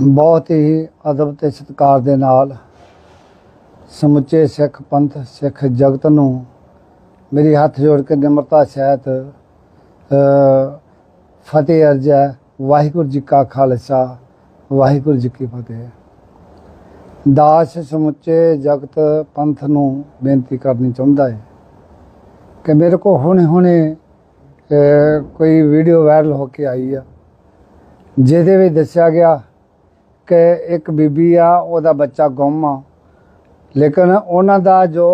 ਬਹੁਤ ਹੀ ਅਦਬ ਤੇ ਸਤਿਕਾਰ ਦੇ ਨਾਲ ਸਮੁੱਚੇ ਸਿੱਖ ਪੰਥ, ਸਿੱਖ ਜਗਤ ਨੂੰ ਮੇਰੀ ਹੱਥ ਜੋੜ ਕੇ ਨਿਮਰਤਾ ਸਹਿਤ ਫਤਿਹ ਅਰਜ਼ ਹੈ, ਵਾਹਿਗੁਰੂ ਜੀ ਕਾ ਖਾਲਸਾ, ਵਾਹਿਗੁਰੂ ਜੀ ਕੀ ਫਤਿਹ। ਦਾਸ ਸਮੁੱਚੇ ਜਗਤ ਪੰਥ ਨੂੰ ਬੇਨਤੀ ਕਰਨੀ ਚਾਹੁੰਦਾ ਹੈ ਕਿ ਮੇਰੇ ਕੋ ਹੁਣੇ ਹੁਣੇ ਕੋਈ ਵੀਡੀਓ ਵਾਇਰਲ ਹੋ ਕੇ ਆਈ ਆ, ਜਿਹਦੇ ਵਿੱਚ ਦੱਸਿਆ ਗਿਆ ਕਿ ਇੱਕ ਬੀਬੀ ਆ, ਉਹਦਾ ਬੱਚਾ ਗੁੰਮ ਆ। ਲੇਕਿਨ ਉਹਨਾਂ ਦਾ ਜੋ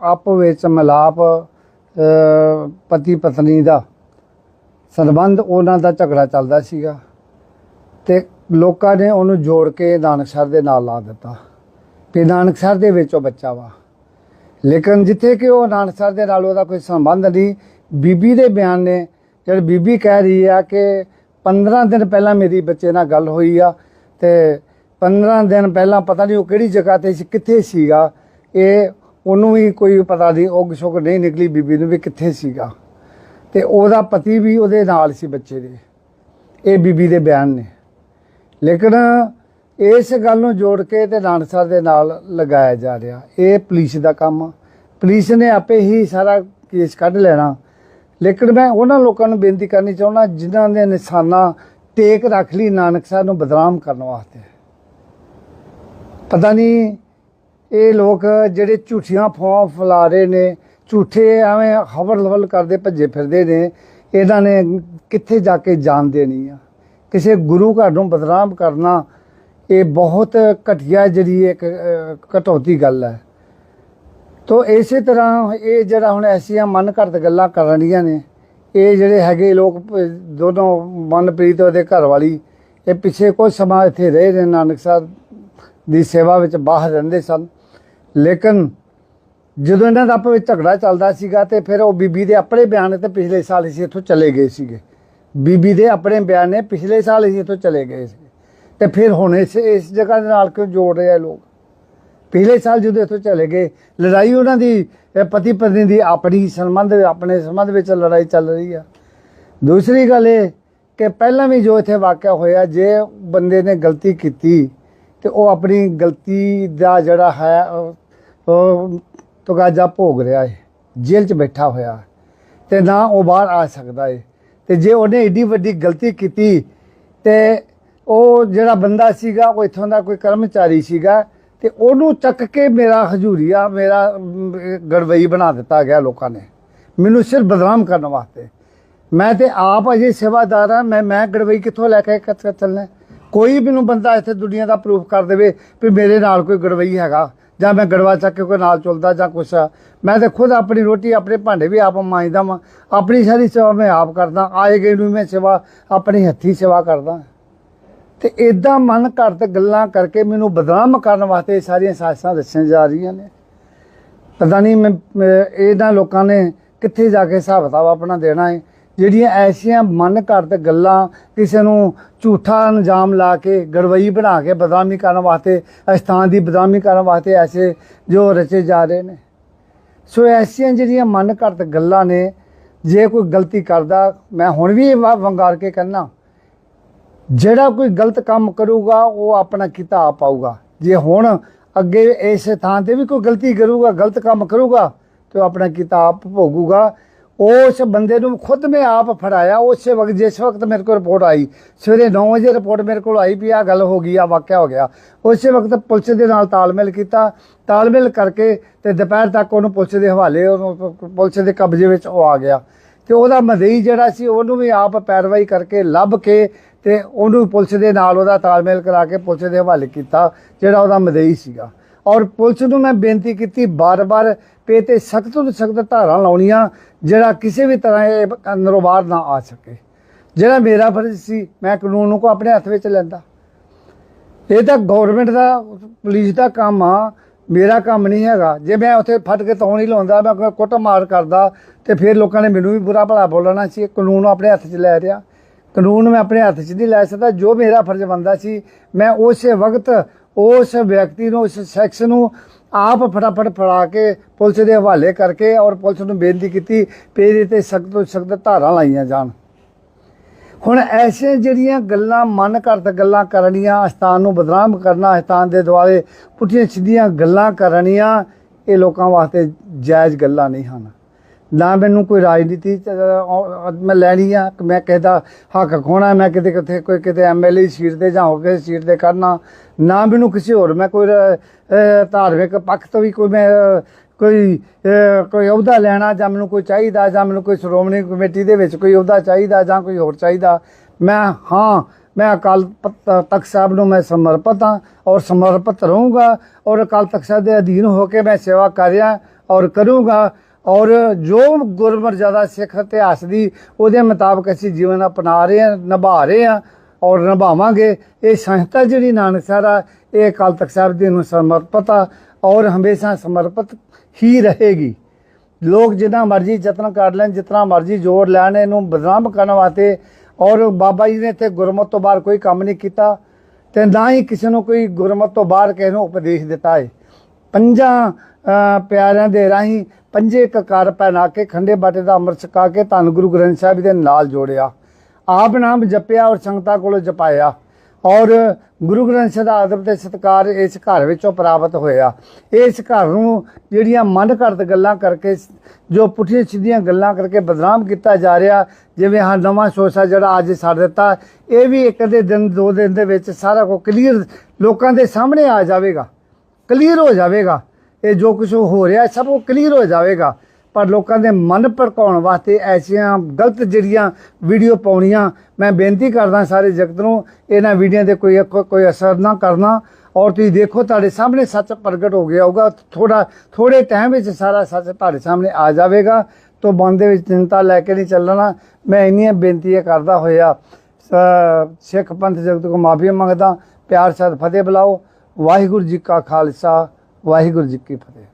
ਆਪ ਵਿੱਚ ਮਿਲਾਪ ਪਤੀ ਪਤਨੀ ਦਾ ਸੰਬੰਧ, ਉਹਨਾਂ ਦਾ ਝਗੜਾ ਚੱਲਦਾ ਸੀਗਾ। ਤੇ ਲੋਕਾਂ ਨੇ ਉਹਨੂੰ ਜੋੜ ਕੇ ਨਾਨਕਸਰ ਦੇ ਨਾਲ ਲਾ ਦਿੱਤਾ। ਕਿ ਨਾਨਕਸਰ ਦੇ ਵਿੱਚ ਉਹ ਬੱਚਾ ਵਾ। ਲੇਕਿਨ ਜਿੱਥੇ ਕਿ ਉਹ ਨਾਨਕਸਰ ਦੇ ਨਾਲ ਉਹਦਾ ਕੋਈ ਸੰਬੰਧ ਨਹੀਂ, ਬੀਬੀ ਦੇ ਬਿਆਨ ਨੇ, ਜਦ ਬੀਬੀ ਕਹਿ ਰਹੀ ਆ ਕਿ 15 ਦਿਨ ਪਹਿਲਾਂ ਮੇਰੀ ਬੱਚੇ ਨਾਲ ਗੱਲ ਹੋਈ ਆ ਤੇ 15 ਦਿਨ ਪਹਿਲਾਂ ਪਤਾ ਨਹੀਂ ਉਹ ਕਿਹੜੀ ਜਗ੍ਹਾ ਤੇ ਸੀ, ਕਿੱਥੇ ਸੀਗਾ। ਇਹ ਉਹਨੂੰ ਵੀ ਕੋਈ ਪਤਾ ਨਹੀਂ ਉਹ ਸ਼ੁਕ ਨਹੀਂ ਨਿਕਲੀ ਬੀਬੀ ਨੂੰ ਵੀ ਕਿੱਥੇ ਸੀਗਾ। ਤੇ ਉਹਦਾ ਪਤੀ ਵੀ ਉਹਦੇ ਨਾਲ ਸੀ ਬੱਚੇ ਦੇ। ਇਹ ਬੀਬੀ ਦੇ ਬਿਆਨ ਨੇ। ਲੇਕਿਨ ਇਸ ਗੱਲ ਨੂੰ ਜੋੜ ਕੇ ਤੇ ਨਾਨਕਸਰ ਦੇ ਨਾਲ ਲਗਾਇਆ ਜਾ ਰਿਹਾ। ਇਹ ਪੁਲਿਸ ਦਾ ਕੰਮ ਆ। ਪੁਲਿਸ ਨੇ ਆਪੇ ਹੀ ਸਾਰਾ ਕੇਸ ਕੱਢ ਲੈਣਾ। ਲੇਕਿਨ ਮੈਂ ਉਹਨਾਂ ਲੋਕਾਂ ਨੂੰ ਬੇਨਤੀ ਕਰਨੀ ਚਾਹੁੰਦਾ, ਜਿਨ੍ਹਾਂ ਦੇ ਨਿਸ਼ਾਨਾ ਟੇਕ ਰੱਖ ਲਈ ਨਾਨਕ ਸਾਹਿਬ ਨੂੰ ਬਦਨਾਮ ਕਰਨ ਵਾਸਤੇ। ਪਤਾ ਨਹੀਂ ਇਹ ਲੋਕ ਜਿਹੜੇ ਝੂਠੀਆਂ ਫੋਂ ਫੈਲਾ ਰਹੇ ਨੇ ਝੂਠੇ ਐਵੇਂ ਹਵਲ ਹਵਲ ਕਰਦੇ ਭੱਜੇ ਫਿਰਦੇ ਨੇ ਇਹਨਾਂ ਨੇ ਕਿੱਥੇ ਜਾ ਕੇ ਜਾਣ ਦੇਣੀ ਆ? ਕਿਸੇ ਗੁਰੂ ਘਰ ਨੂੰ ਬਦਨਾਮ ਕਰਨਾ ਇਹ ਬਹੁਤ ਘਟੀਆ ਜਿਹੜੀ ਇੱਕ ਅਹ, ਘਟੌਤੀ ਗੱਲ ਹੈ। ਤੋ ਇਸੇ ਤਰ੍ਹਾਂ ਇਹ ਜਿਹੜਾ ਹੁਣ ਐਸੀਆਂ ਮਨ ਘੜਤ ਗੱਲਾਂ ਕਰਨੀਆਂ ਨੇ ਇਹ ਜਿਹੜੇ ਹੈਗੇ ਲੋਕ, ਦੋਨੋਂ ਮਨਪ੍ਰੀਤ ਉਹਦੇ ਘਰ ਵਾਲੀ ਇਹ ਪਿੱਛੇ ਕੁਝ ਸਮਾਂ ਇੱਥੇ ਰਹੇ ਨੇ, ਨਾਨਕ ਸਾਹਿਬ ਦੀ ਸੇਵਾ ਵਿੱਚ ਬਾਹਰ ਰਹਿੰਦੇ ਸਨ। ਲੇਕਿਨ ਜਦੋਂ ਇਹਨਾਂ ਦਾ ਆਪਸ ਵਿੱਚ ਝਗੜਾ ਚੱਲਦਾ ਸੀਗਾ ਤੇ ਫਿਰ ਉਹ ਬੀਬੀ ਦੇ ਆਪਣੇ ਬਿਆਨ ਤੇ ਪਿਛਲੇ ਸਾਲ ਅਸੀਂ ਇੱਥੋਂ ਚਲੇ ਗਏ ਸੀਗੇ। ਬੀਬੀ ਦੇ ਆਪਣੇ ਬਿਆਨ ਨੇ ਪਿਛਲੇ ਸਾਲ ਅਸੀਂ ਇੱਥੋਂ ਚਲੇ ਗਏ ਸੀ ਤੇ ਫਿਰ ਹੁਣ ਇਸ ਇਸ ਜਗ੍ਹਾ ਦੇ ਨਾਲ ਕਿਉਂ ਜੋੜ ਰਹੇ ਆ ਲੋਕ? ਪਿਛਲੇ ਸਾਲ ਜਦੋਂ ਇੱਥੋਂ ਚਲੇ ਗਏ, ਲੜਾਈ ਉਹਨਾਂ ਦੀ ਪਤੀ ਪਤਨੀ ਦੀ ਆਪਣੀ ਸੰਬੰਧ, ਆਪਣੇ ਸੰਬੰਧ ਵਿੱਚ ਲੜਾਈ ਚੱਲ ਰਹੀ ਆ। ਦੂਸਰੀ ਗੱਲ ਇਹ ਕਿ ਪਹਿਲਾਂ ਵੀ ਜੋ ਇੱਥੇ ਵਾਕਿਆ ਹੋਇਆ, ਜੇ ਬੰਦੇ ਨੇ ਗਲਤੀ ਕੀਤੀ, ਤੇ ਉਹ ਆਪਣੀ ਗਲਤੀ ਦਾ ਜਿਹੜਾ ਹੈ ਉਹ- ਤਗਾਜਾ ਭੋਗ ਰਿਹਾ ਹੈ, ਜੇਲ੍ਹ 'ਚ ਬੈਠਾ ਹੋਇਆ। ਤੇ ਨਾ ਉਹ ਬਾਹਰ ਆ ਸਕਦਾ ਹੈ। ਤੇ ਜੇ ਉਹਨੇ ਏਡੀ ਵੱਡੀ ਗਲਤੀ ਕੀਤੀ, ਤੇ ਉਹ ਜਿਹੜਾ ਬੰਦਾ ਸੀਗਾ, ਉਹ ਇੱਥੋਂ ਦਾ ਕੋਈ ਕਰਮਚਾਰੀ ਸੀਗਾ ਤੇ ਉਹਨੂੰ ਚੱਕ ਕੇ ਮੇਰਾ ਹਜੂਰੀਆ, ਮੇਰਾ ਗੜਵਈ ਬਣਾ ਦਿੱਤਾ ਗਿਆ ਲੋਕਾਂ ਨੇ। ਮੈਨੂੰ ਸਿਰਫ ਬਦਨਾਮ ਕਰਨ ਵਾਸਤੇ। ਮੈਂ ਤੇ ਆਪ ਅਜੇ ਸੇਵਾਦਾਰ ਆ ਮੈਂ ਮੈਂ ਗੜਵਈ ਕਿੱਥੋਂ ਲੈ ਕੇ ਚੱਲਣਾ ਕੋਈ ਮੈਨੂੰ ਬੰਦਾ ਇੱਥੇ ਦੁਨੀਆ ਦਾ ਪ੍ਰੂਫ ਕਰ ਦੇਵੇ ਵੀ ਮੇਰੇ ਨਾਲ ਕੋਈ ਗੜਵਈ ਹੈਗਾ, ਜਾਂ ਮੈਂ ਗੜਵਾ ਚੱਕ ਕੇ ਕੋਈ ਨਾਲ ਚੁਲਦਾ ਜਾਂ ਕੁਛ। ਮੈਂ ਤੇ ਖੁਦ ਆਪਣੀ ਰੋਟੀ, ਆਪਣੇ ਭਾਂਡੇ ਵੀ ਆਪ ਮਾਂਜਦਾ ਵਾਂ। ਆਪਣੀ ਸਾਰੀ ਸੇਵਾ ਮੈਂ ਆਪ ਕਰਦਾ, ਆਏ ਗਏ ਨੂੰ ਮੈਂ ਸੇਵਾ, ਆਪਣੇ ਹੱਥੀ ਸੇਵਾ ਕਰਦਾ। ਤੇ ਇਦਾਂ ਮਨ ਘਰ ਗੱਲਾਂ ਕਰਕੇ ਮੈਨੂੰ ਬਦਨਾਮ ਕਰਨ ਵਾਸਤੇ ਇਹ ਸਾਰੀਆਂ ਸਾਜ਼ਿਸ਼ਾਂ ਦੱਸੀਆਂ ਜਾ ਰਹੀਆਂ ਨੇ। ਪਤਾ ਨਹੀਂ ਮੈਂ ਇਹਨਾਂ ਲੋਕਾਂ ਨੇ ਕਿੱਥੇ ਜਾ ਕੇ ਹਿਸਾਬ ਕਿਤਾਬ ਆਪਣਾ ਦੇਣਾ ਹੈ ਜਿਹੜੀਆਂ ਐਸੀਆਂ ਮਨ ਘਰ ਗੱਲਾਂ ਕਿਸੇ ਨੂੰ ਝੂਠਾ ਇਲਜ਼ਾਮ ਲਾ ਕੇ, ਗੜਵਈ ਬਣਾ ਕੇ ਬਦਨਾਮੀ ਕਰਨ ਵਾਸਤੇ, ਅਸਥਾਨ ਦੀ ਬਦਨਾਮੀ ਕਰਨ ਵਾਸਤੇ ਐਸੇ ਜੋ ਰਚੇ ਜਾ ਰਹੇ ਨੇ। ਸੋ ਐਸੀਆਂ ਜਿਹੜੀਆਂ ਮਨ ਘਰ ਗੱਲਾਂ ਨੇ, ਜੇ ਕੋਈ ਗਲਤੀ ਕਰਦਾ, ਮੈਂ ਹੁਣ ਵੀ ਵੰਗਾਰ ਕੇ ਕਹਿੰਦਾ ਜਿਹੜਾ ਕੋਈ ਗਲਤ ਕੰਮ ਕਰੂਗਾ, ਉਹ ਆਪਣਾ ਕੀਤਾ ਆਪ ਪਾਊਗਾ ਜੇ ਹੁਣ ਅੱਗੇ ਇਸ ਥਾਂ ਤੇ ਵੀ ਕੋਈ ਗਲਤੀ ਕਰੂਗਾ, ਗਲਤ ਕੰਮ ਕਰੂਗਾ, ਤੇ ਉਹ ਆਪਣਾ ਕੀਤਾ ਆਪ ਭੋਗੂਗਾ। ਉਸ ਬੰਦੇ ਨੂੰ ਖੁਦ ਮੈਂ ਆਪ ਫੜਾਇਆ। ਉਸੇ ਵਕਤ, ਜਿਸ ਵਕਤ ਮੇਰੇ ਕੋਲ ਰਿਪੋਰਟ ਆਈ, ਸਵੇਰੇ 9 ਵਜੇ ਰਿਪੋਰਟ ਮੇਰੇ ਕੋਲ ਆਈ ਵੀ ਆ ਗੱਲ ਹੋ ਗਈ ਆ ਵਾਕਿਆ ਹੋ ਗਿਆ। ਉਸੇ ਵਕਤ ਪੁਲਿਸ ਦੇ ਨਾਲ ਤਾਲਮੇਲ ਕੀਤਾ। ਤਾਲਮੇਲ ਕਰਕੇ ਤੇ ਦੁਪਹਿਰ ਤੱਕ ਉਹਨੂੰ ਪੁਲਿਸ ਦੇ ਹਵਾਲੇ, ਉਹਨੂੰ ਪੁਲਿਸ ਦੇ ਕਬਜ਼ੇ ਵਿੱਚ ਉਹ ਆ ਗਿਆ। ਤੇ ਉਹਦਾ ਮਦਈ ਜਿਹੜਾ ਸੀ, ਉਹਨੂੰ ਵੀ ਆਪ ਪੈਰਵਾਈ ਕਰਕੇ ਲੱਭ ਕੇ ਤੇ ਉਹਨੂੰ ਪੁਲਿਸ ਦੇ ਨਾਲ ਉਹਦਾ ਤਾਲਮੇਲ ਕਰਾ ਕੇ ਪੁਲਿਸ ਦੇ ਹਵਾਲੇ ਕੀਤਾ, ਜਿਹੜਾ ਉਹਦਾ ਮਦਈ ਸੀਗਾ। ਔਰ ਪੁਲਿਸ ਨੂੰ ਮੈਂ ਬੇਨਤੀ ਕੀਤੀ ਬਾਰ-ਬਾਰ ਪੇ ਤੇ ਸਖਤ ਤੋਂ ਸਖਤ ਧਾਰਾਂ ਲਾਉਣੀਆਂ, ਜਿਹੜਾ ਕਿਸੇ ਵੀ ਤਰ੍ਹਾਂ ਇਹ ਅੰਦਰੋਂ ਬਾਹਰ ਨਾ ਆ ਸਕੇ। ਜਿਹੜਾ ਮੇਰਾ ਫਰਜ਼ ਸੀ, ਮੈਂ ਕਾਨੂੰਨ ਨੂੰ ਕੋ ਆਪਣੇ ਹੱਥ ਵਿੱਚ ਲੈਂਦਾ। ਇਹ ਤਾਂ ਗਵਰਨਮੈਂਟ ਦਾ, ਪੁਲਿਸ ਦਾ ਕੰਮ ਆ। ਮੇਰਾ ਕੰਮ ਨਹੀਂ ਹੈਗਾ। ਜੇ ਮੈਂ ਉੱਥੇ ਫਟ ਕੇ ਤੌਣ ਹੀ ਲਾਉਂਦਾ, ਮੈਂ ਕੋਈ ਕੁੱਟ ਮਾਰ ਕਰਦਾ, ਤੇ ਫਿਰ ਲੋਕਾਂ ਨੇ ਮੈਨੂੰ ਵੀ ਬੁਰਾ ਭਲਾ ਬੋਲਣਾ ਸੀ। ਕਾਨੂੰਨ ਆਪਣੇ ਹੱਥ 'ਚ ਲੈ ਰਿਹਾ। ਕਾਨੂੰਨ ਮੈਂ ਆਪਣੇ ਹੱਥ 'ਚ ਨਹੀਂ ਲੈ ਸਕਦਾ। ਜੋ ਮੇਰਾ ਫਰਜ਼ ਬਣਦਾ ਸੀ, ਮੈਂ ਉਸੇ ਵਕਤ, ਉਸ ਵਿਅਕਤੀ ਨੂੰ, ਉਸ ਸੈਕਸ ਨੂੰ ਆਪ ਫਟਾਫਟ ਫੜਾ ਕੇ ਪੁਲਿਸ ਦੇ ਹਵਾਲੇ ਕਰਕੇ ਔਰ ਪੁਲਿਸ ਨੂੰ ਬੇਨਤੀ ਕੀਤੀ ਵੀ ਇਹਦੇ ਤੇ ਸਖਤ ਤੋਂ ਸਖਤ ਧਾਰਾਂ ਲਾਈਆਂ ਜਾਣ। ਹੁਣ ਐਸੇ ਜਿਹੜੀਆਂ ਗੱਲਾਂ ਮਨ ਘੜਤ ਗੱਲਾਂ ਕਰਨੀਆਂ ਅਸਥਾਨ ਨੂੰ ਬਦਨਾਮ ਕਰਨਾ ਅਸਥਾਨ ਦੇ ਦੁਆਲੇ ਪੁੱਠੀਆਂ ਸਿੱਧੀਆਂ ਗੱਲਾਂ ਕਰਨੀਆਂ ਇਹ ਲੋਕਾਂ ਵਾਸਤੇ ਜਾਇਜ਼ ਗੱਲਾਂ ਨਹੀਂ ਹਨ। ਨਾ ਮੈਨੂੰ ਕੋਈ ਰਾਜਨੀਤੀ ਚ, ਮੈਂ ਲੈਣੀ ਆ ਕਿ ਮੈਂ ਕਹਿੰਦਾ ਹੱਕ ਖੋਣਾ ਮੈਂ ਕਿਤੇ ਕਿਤੇ ਕੋਈ ਕਿਤੇ ਐਮਐਲਏ ਸੀਟ ਤੇ ਜਾਂ ਹੋ ਕੇ ਸੀਟ ਤੇ ਕਰਨਾ ਨਾ ਮੈਨੂੰ ਕਿਸੇ ਹੋਰ ਮੈਂ ਕੋਈ ਧਾਰਮਿਕ ਪੱਖ ਤੋਂ ਵੀ ਕੋਈ ਮੈਂ ਕੋਈ ਕੋਈ ਅਹੁਦਾ ਲੈਣਾ ਜਾਂ ਮੈਨੂੰ ਕੋਈ ਚਾਹੀਦਾ ਜਾਂ ਮੈਨੂੰ ਕੋਈ ਸ਼੍ਰੋਮਣੀ ਕਮੇਟੀ ਦੇ ਵਿੱਚ ਕੋਈ ਅਹੁਦਾ ਚਾਹੀਦਾ ਜਾਂ ਕੋਈ ਹੋਰ ਚਾਹੀਦਾ, ਮੈਂ, ਹਾਂ, ਮੈਂ ਅਕਾਲ ਪਤ- ਤਖਤ ਸਾਹਿਬ ਨੂੰ ਮੈਂ ਸਮਰਪਿਤ ਹਾਂ ਔਰ ਸਮਰਪਿਤ ਰਹੂੰਗਾ ਔਰ ਅਕਾਲ ਤਖਤ ਸਾਹਿਬ ਦੇ ਅਧੀਨ ਹੋ ਕੇ ਮੈਂ ਸੇਵਾ ਕਰ ਰਿਹਾ ਔਰ ਕਰੂੰਗਾ ਔਰ ਜੋ ਗੁਰਮਰਜ਼ਾਦਾ ਸਿੱਖ ਇਤਿਹਾਸ ਦੀ ਉਹਦੇ ਮੁਤਾਬਕ ਅਸੀਂ ਜੀਵਨ ਅਪਣਾ ਰਹੇ ਹਾਂ, ਨਿਭਾ ਰਹੇ ਹਾਂ ਔਰ ਨਿਭਾਵਾਂਗੇ। ਇਹ ਸੰਸਥਾ ਜਿਹੜੀ ਨਾਨਕਸਰ ਆ, ਇਹ ਅਕਾਲ ਤਖਤ ਸਾਹਿਬ ਦੇ ਨੂੰ ਸਮਰਪਿਤ ਆ ਔਰ ਹਮੇਸ਼ਾ ਸਮਰਪਿਤ ਹੀ ਰਹੇਗੀ। ਲੋਕ ਜਿੰਨਾ ਮਰਜ਼ੀ ਯਤਨ ਕਰ ਲੈਣ, ਜਿਤਨਾ ਮਰਜ਼ੀ ਜ਼ੋਰ ਲੈਣ, ਇਹਨੂੰ ਬਦਨਾਮ ਕਰਨ ਵਾਸਤੇ। ਔਰ ਬਾਬਾ ਜੀ ਨੇ ਇੱਥੇ ਗੁਰਮਤ ਤੋਂ ਬਾਹਰ ਕੋਈ ਕੰਮ ਨਹੀਂ ਕੀਤਾ ਤੇ ਨਾ ਹੀ ਕਿਸੇ ਨੂੰ ਕੋਈ ਗੁਰਮਤ ਤੋਂ ਬਾਹਰ ਕਿਸੇ ਨੂੰ ਉਪਦੇਸ਼ ਦਿੱਤਾ ਹੈ। ਪੰਜਾਂ ਪਿਆਰਿਆਂ ਦੇ ਰਾਹੀਂ ਪੰਜੇ ਕਕਾਰ ਪਹਿਨਾ ਕੇ, ਖੰਡੇ ਬਾਟੇ ਦਾ ਅੰਮ੍ਰਿਤ ਛਕਾ ਕੇ ਧੰਨ ਗੁਰੂ ਗ੍ਰੰਥ ਸਾਹਿਬ ਦੇ ਨਾਲ ਜੋੜਿਆ। ਆਪ ਨਾਮ ਜਪਿਆ ਔਰ ਸੰਗਤਾਂ ਕੋਲੋਂ ਜਪਾਇਆ। ਔਰ ਗੁਰੂ ਗ੍ਰੰਥ ਸਾਹਿਬ ਦਾ ਅਦਬ ਤੇ ਸਤਕਾਰ ਇਸ ਘਰ ਵਿੱਚੋਂ ਪ੍ਰਾਪਤ ਹੋਇਆ। ਇਸ ਘਰ ਨੂੰ ਜਿਹੜੀਆਂ ਮਨਘੜਤ ਗੱਲਾਂ ਕਰਕੇ, ਜੋ ਪੁੱਠੀਆਂ ਸਿੱਧੀਆਂ ਗੱਲਾਂ ਕਰਕੇ ਬਦਨਾਮ ਕੀਤਾ ਜਾ ਰਿਹਾ, ਜਿਵੇਂ ਹਾਂ ਨਵਾਂ ਸੋਸਾ ਜਿਹੜਾ ਅੱਜ ਛੱਡ ਦਿੱਤਾ, ਇਹ ਵੀ ਇੱਕ ਦੇ ਦਿਨ, ਦੋ ਦਿਨ ਦੇ ਵਿੱਚ ਸਾਰਾ ਕੁਝ ਕਲੀਅਰ ਲੋਕਾਂ ਦੇ ਸਾਹਮਣੇ ਆ ਜਾਵੇਗਾ। ਕਲੀਅਰ ਹੋ ਜਾਵੇਗਾ। ਇਹ ਜੋ ਕੁਝ ਹੋ ਰਿਹਾ, ਸਭ ਉਹ ਕਲੀਅਰ ਹੋ ਜਾਵੇਗਾ। ਪਰ ਲੋਕਾਂ ਦੇ ਮਨ ਭੜਕਾਉਣ ਵਾਸਤੇ ਐਸੀਆਂ ਗਲਤ ਜਿਹੜੀਆਂ ਵੀਡੀਓ ਪਾਉਣੀਆਂ, ਮੈਂ ਬੇਨਤੀ ਕਰਦਾ ਸਾਰੇ ਜਗਤ ਨੂੰ, ਇਹਨਾਂ ਵੀਡੀਓ ਦੇ ਕੋਈ ਕੋਈ- ਕੋਈ ਅਸਰ ਨਾ ਕਰਨਾ। ਔਰ ਤੁਸੀਂ ਦੇਖੋ, ਤੁਹਾਡੇ ਸਾਹਮਣੇ ਸੱਚ ਪ੍ਰਗਟ ਹੋ ਗਿਆ ਹੋਊਗਾ। ਥੋੜਾ ਥੋੜੇ ਟਾਈਮ ਵਿੱਚ ਸਾਰਾ ਸੱਚ ਤੁਹਾਡੇ ਸਾਹਮਣੇ ਆ ਜਾਵੇਗਾ। ਤੋਂ ਮਨ ਦੇ ਵਿੱਚ ਚਿੰਤਾ ਲੈ ਕੇ ਨਹੀਂ ਚੱਲਣਾ। ਮੈਂ ਇੰਨੀਆਂ ਬੇਨਤੀਆਂ ਕਰਦਾ ਹੋਇਆ ਸਿੱਖ ਪੰਥ ਜਗਤ ਕੋ ਮਾਫੀ ਮੰਗਦਾ। ਪਿਆਰ ਸਾਥ ਫਤਿਹ ਬੁਲਾਓ। ਵਾਹਿਗੁਰੂ ਜੀ ਕਾ ਖਾਲਸਾ, ਵਾਹਿਗੁਰੂ ਜੀ ਕੀ ਫਤਿਹ।